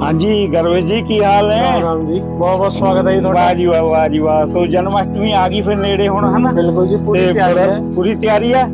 ਹਾਂਜੀ ਗਰਵੇ ਜੀ ਕੀ ਹਾਲ ਹੈ ਰਾਮ ਜੀ ਬਹੁਤ ਬਹੁਤ ਸਵਾਗਤ ਹੈ ਜੀ ਤੁਹਾਡਾ। ਵਾਹ ਜੀ ਵਾਹ ਵਾਹ ਜੀ ਵਾਹ। ਸੋ ਜਨਮ ਅਸ਼ਟਮੀ ਆ ਗਈ ਫਿਰ ਨੇੜੇ ਹੁਣ ਹਨਾ? ਬਿਲਕੁਲ ਜੀ ਪੂਰੀ ਤਿਆਰੀ ਹੈ। ਪੂਰੀ ਤਿਆਰੀ ਹੈ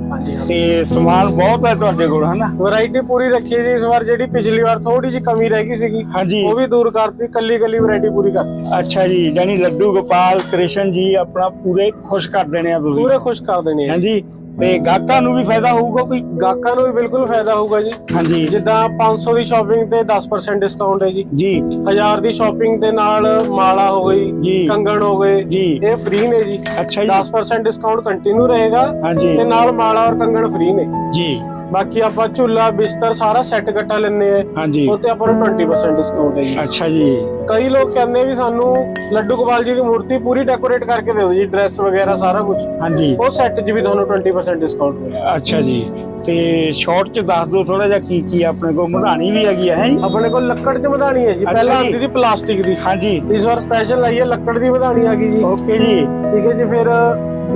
ਤੇ ਸਮਾਨ ਬਹੁਤ ਹੈ ਤੁਹਾਡੇ ਕੋਲ ਹਨਾ? ਵੈਰਾਈਟੀ ਪੂਰੀ ਰੱਖੀ ਹੈ ਜੀ ਇਸ ਵਾਰ ਜਿਹੜੀ ਪਿਛਲੀ ਵਾਰ ਥੋੜੀ ਜੀ ਕਮੀ ਰਹਿ ਗਈ ਸੀਗੀ ਹਾਂਜੀ। ਉਹ ਵੀ ਦੂਰ ਕਰਤੀ ਕੱਲੀ ਕੱਲੀ ਵੈਰਾਈਟੀ ਪੂਰੀ ਕਰਤੀ। ਅੱਛਾ ਜੀ ਜਾਨੀ ਲੱਡੂ ਗੋਪਾਲ ਕ੍ਰਿਸ਼ਨ ਜੀ ਆਪਣਾ ਪੂਰੇ ਖੁਸ਼ ਕਰ ਦੇਣੇ ਆ ਤੁਸੀਂ। ਪੂਰੇ ਖੁਸ਼ ਕਰ ਦੇਣੇ ਆ। ਹਾਂਜੀ ਤੇ ਗਾਹਕਾਂ ਨੂੰ ਵੀ ਫਾਇਦਾ ਹੋਊਗਾ ਕੋਈ? ਗਾਹਕਾਂ ਨੂੰ ਵੀ ਬਿਲਕੁਲ ਫਾਇਦਾ ਹੋਊਗਾ ਜੀ। ਹਾਂਜੀ। ਜਿੱਦਾਂ 500 ਦੀ ਸ਼ਾਪਿੰਗ ਤੇ 10% ਡਿਸਕਾਊਂਟ ਹੈ ਜੀ। ਜੀ। 1000 ਦੀ ਸ਼ਾਪਿੰਗ ਦੇ ਨਾਲ ਮਾਲਾ ਹੋ ਗਈ ਜੀ। ਕੰਗਣ ਹੋ ਗਏ ਜੀ। ਇਹ ਫ੍ਰੀ ਨੇ ਜੀ। ਅੱਛਾ ਜੀ। 10% ਡਿਸਕਾਊਂਟ ਕੰਟੀਨਿਊ ਰਹੇਗਾ ਤੇ ਨਾਲ ਮਾਲਾ ਔਰ ਕੰਗਣ ਫ੍ਰੀ ਨੇ। ਜੀ। ਬਾਕੀ ਆਪਾਂ ਝੂਲਾ ਬਿਸਤਰ ਸਾਰਾ ਸੈੱਟ ਇਕੱਠਾ ਲੈਂਦੇ ਆ ਹਾਂਜੀ। ਉਹ ਤੇ ਆਪਾਂ ਨੂੰ 20% ਡਿਸਕਾਊਂਟ ਹੈ ਜੀ ਅੱਛਾ ਜੀ। ਕਈ ਲੋਕ ਕਹਿੰਦੇ ਵੀ ਸਾਨੂੰ ਲੱਡੂ ਗੋਪਾਲ ਜੀ ਦੀ ਮੂਰਤੀ ਪੂਰੀ ਡੈਕੋਰੇਟ ਕਰਕੇ ਦਿਓ ਜੀ ਡਰੈਸ ਵਗੈਰਾ ਸਾਰਾ ਕੁਝ ਹਾਂਜੀ। ਉਹ ਸੈੱਟ 'ਚ ਵੀ ਤੁਹਾਨੂੰ 20% ਡਿਸਕਾਊਂਟ ਮਿਲੇਗਾ। ਅੱਛਾ ਜੀ। ਤੇ ਸ਼ਾਰਟ ਚ ਦੱਸ ਦਿਓ ਥੋੜਾ ਜਿਹਾ ਕੀ ਕੀ ਆਪਣੇ ਕੋਲ ਮਧਾਣੀ ਵੀ ਹੈਗੀ ਹੈ? ਆਪਣੇ ਕੋਲ ਲੱਕੜ 'ਚ ਮਧਾਣੀ ਹੈ ਜੀ। ਪਹਿਲਾਂ। ਆਉਂਦੀ ਸੀ ਪਲਾਸਟਿਕ ਦੀ। ਹਾਂਜੀ। ਇਸ ਵਾਰ ਸਪੈਸ਼ਲ ਆਈ ਹੈ ਲੱਕੜ ਦੀ ਮਧਾਣੀ ਆ ਗਈ ਜੀ। ਓਕੇ ਜੀ। ਠੀਕ ਹੈ ਜੀ ਫਿਰ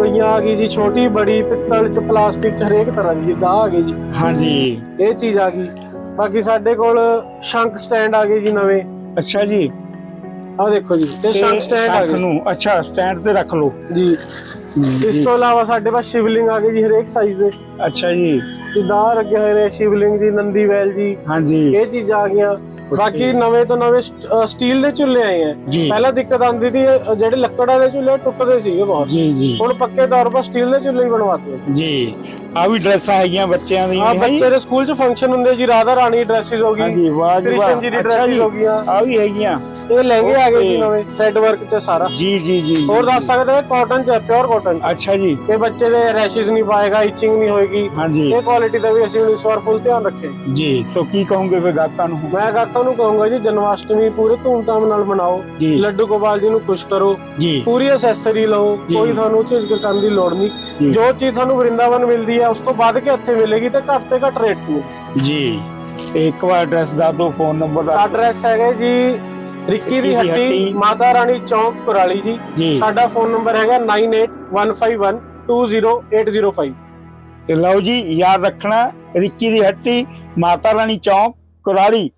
ਗਈਆਂ ਆ ਗਈ ਜੀ ਛੋਟੀ ਬੜੀ ਪਿੱਤਲ 'ਚ ਪਲਾਸਟਿਕ 'ਚ ਹਰੇਕ ਤਰ੍ਹਾਂ ਦੀ ਜਿੱਦਾਂ ਆ ਗਈ ਜੀ। ਹਾਂਜੀ। ਇਹ ਚੀਜ਼ ਆ ਗਈ। ਬਾਕੀ ਸਾਡੇ ਕੋਲ ਸ਼ੰਕ ਸਟੈਂਡ ਆ ਗਏ ਜੀ ਨਵੇਂ। ਅੱਛਾ ਜੀ। ਆਹ ਦੇਖੋ ਜੀ ਤੇ ਸ਼ੰਕ ਸਟੈਂਡ ਆ ਗਏ। ਨੂੰ ਅੱਛਾ ਸਟੈਂਡ ਤੇ ਰੱਖ ਲਓ। ਜੀ। ਇਸ ਤੋਂ ਇਲਾਵਾ ਸਾਡੇ ਪਾਸ ਸ਼ਿਵਲਿੰਗ ਆ ਗਏ ਜੀ ਹਰੇਕ ਸਾਈਜ਼ ਦੇ। ਅੱਛਾ ਜੀ। ਜਿੱਦਾਂ ਲੱਗੇ ਹੋਏ ਨੇ ਸ਼ਿਵਲਿੰਗ ਜੀ ਨੰਦੀ ਵੈਲ ਜੀ। ਹਾਂਜੀ। ਇਹ ਚੀਜ਼ਾਂ ਆ ਗਈਆਂ। ਬਾਕੀ ਨਵੇਂ ਤੋਂ ਨਵੇਂ ਸਟੀਲ ਦੇ ਚੁੱਲ੍ਹੇ ਆਏ ਆ। ਪਹਿਲਾਂ ਦਿੱਕਤ ਆਉਂਦੀ ਸੀ ਜਿਹੜੇ ਲੱਕੜ ਵਾਲੇ ਚੁੱਲ੍ਹੇ ਟੁੱਟਦੇ ਸੀਗੇ ਬਹੁਤ। ਜੀ ਜੀ। ਹੁਣ ਪੱਕੇ ਤੌਰ 'ਤੇ ਸਟੀਲ ਦੇ ਚੁੱਲ੍ਹੇ ਹੀ ਬਣਵਾਤੇ ਜੀ। ਆ ਵੀ ਡਰੈਸਾਂ ਹੈਗੀਆਂ ਬੱਚਿਆਂ ਦੀਆਂ ਆ ਹੈਂ? ਬੱਚੇ ਦੇ ਸਕੂਲ 'ਚ ਫੰਕਸ਼ਨ ਹੁੰਦੇ ਜੀ ਰਾਧਾ ਰਾਣੀ ਡਰੈਸਿਸ ਹੋ ਗਈ ਹਾਂਜੀ ਵਾਹ ਜੀ ਵਾਹ। ਕ੍ਰਿਸ਼ਨ ਜੀ ਦੀ ਡਰੈਸਿਸ ਹੋ ਗਈਆਂ। ਆ ਵੀ ਹੈਗੀਆਂ। ਇਹ ਲਹਿੰਗੇ ਆ ਗਏ ਜੀ. ਨਵੇਂ ਥ੍ਰੈਡ ਵਰਕ 'ਚ ਸਾਰਾ। ਜੀ ਜੀ ਜੀ ਹੋਰ ਦੱਸ ਸਕਦੇ ਕਾਟਨ 'ਚ ਪਿਓਰ ਕਾਟਨ 'ਚ। ਅੱਛਾ ਜੀ। ਇਹ ਬੱਚੇ ਦੇ ਰੈਸ਼ਿਸ ਨਹੀਂ ਪਾਏਗਾ ਇਚਿੰਗ ਨਹੀਂ ਹੋਏਗੀ। ਹਾਂਜੀ। ਇਹ ਕੁਆਲਿਟੀ ਦਾ ਵੀ ਅਸੀਂ ਇਸ ਵਾਰ ਫੁੱਲ ਧਿਆਨ ਰੱਖੇ ਜੀ ਸੋ ਕੀ ਕਹੋਗੇ ਫਿਰ ਗਾਹਕਾਂ ਨੂੰ? ਮੈਂ ਗਾਹਕਾਂ ਨੂੰ ਕਹੂੰਗਾ ਜੀ ਜਨਮਾਸ਼ਟਮੀ ਪੂਰੇ ਧੂਮਧਾਮ ਨਾਲ ਮਨਾਓ। ਲੱਡੂ ਗੋਪਾਲ ਜੀ ਨੂੰ ਖੁਸ਼ ਕਰੋ। ਜੀ। ਪੂਰੀ ਅਸੈਸਰੀ ਲਓ। ਕੋਈ ਤੁਹਾਨੂੰ ਝਿਜਕ ਕਰਨ ਦੀ ਲੋੜ। ਨਹੀਂ। ਜੋ। ਚੀਜ਼ ਤੁਹਾਨੂੰ ਵਰਿੰਦਾਵਨ ਮਿਲਦੀ ਹੈ ਉਸ ਤੋਂ ਵੱਧ ਕੇ ਇੱਥੇ ਮਿਲੇਗੀ ਤੇ ਘੱਟ ਤੇ ਘੱਟ ਰੇਟ 'ਚ ਮਿਲੇਗੀ। ਜੀ। ਇੱਕ ਵਾਰ ਐਡਰੈਸ ਦੱਸ ਦਿਓ ਫੋਨ ਨੰਬਰ ਦਿਓ। ਐਡਰੈਸ ਹੈਗਾ ਜੀ ਰਿੱਕੀ ਦੀ ਦੀ ਹੱਟੀ ਮਾਤਾ ਰਾਣੀ ਚੌਂਕ ਕੁਰਾਲੀ ਜੀ। ਜੀ। ਸਾਡਾ ਫੋਨ ਨੰਬਰ ਹੈਗਾ 9815120805 ਤੇ ਲਓ ਜੀ ਯਾਦ ਰੱਖਣਾ ਰਿੱਕੀ ਦੀ ਹੱਟੀ ਮਾਤਾ ਰਾਣੀ ਚੌਂਕ ਕੁਰਾਲੀ।